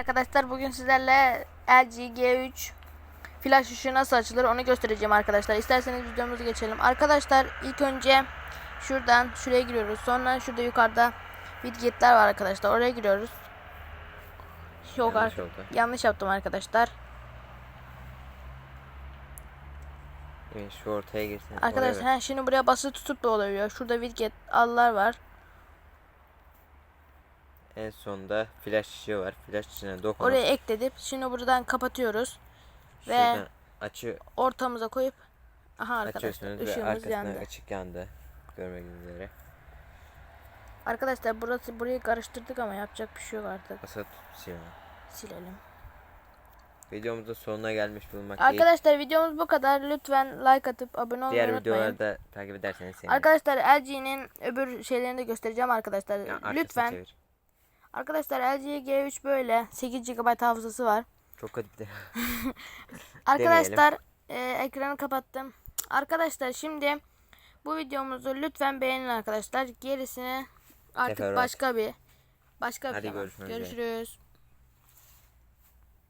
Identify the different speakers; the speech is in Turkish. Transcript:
Speaker 1: Arkadaşlar bugün sizlerle LG G3 flash ışığı nasıl açılır onu göstereceğim arkadaşlar. İsterseniz videomuzu geçelim. Arkadaşlar ilk önce şuradan şuraya giriyoruz. Sonra şurada yukarıda widgetler var arkadaşlar. Oraya giriyoruz. Yok
Speaker 2: Yanlış oldu.
Speaker 1: yanlış yaptım arkadaşlar.
Speaker 2: Evet, şu ortaya girsin.
Speaker 1: Arkadaşlar he, şimdi buraya basılı tutup da oluyor. Şurada widget allar var.
Speaker 2: En sonda flash ışığı var. Flash ışığına dokunup
Speaker 1: Oraya ekledik. Şimdi buradan kapatıyoruz. ve-
Speaker 2: şuradan açı
Speaker 1: Ortamıza koyup Aha arkadaşlar
Speaker 2: açıyorsunuz ve
Speaker 1: ışığımız yandı.
Speaker 2: ışık yandı. Görmek üzere.
Speaker 1: Arkadaşlar burası burayı karıştırdık ama yapacak bir şey yok artık.
Speaker 2: Tut silahı.
Speaker 1: Silelim.
Speaker 2: Videomuzun sonuna gelmiş bulunmaktayız.
Speaker 1: Arkadaşlar videomuz bu kadar. Lütfen like atıp abone olmayı
Speaker 2: Diğer
Speaker 1: unutmayın.
Speaker 2: videoları da takip ederseniz sevinirim.
Speaker 1: Arkadaşlar LG'nin öbür şeylerini de göstereceğim arkadaşlar.
Speaker 2: Ya, arkasını
Speaker 1: Lütfen.
Speaker 2: çevir.
Speaker 1: Arkadaşlar LG G3 böyle 8 GB hafızası var.
Speaker 2: Çok kötü bir de.
Speaker 1: Arkadaşlar e, ekranı kapattım. Arkadaşlar şimdi bu videomuzu lütfen beğenin arkadaşlar. Gerisini artık
Speaker 2: Teferruat.
Speaker 1: başka bir başka bir
Speaker 2: Hadi
Speaker 1: zaman.
Speaker 2: görüşmek.
Speaker 1: Görüşürüz.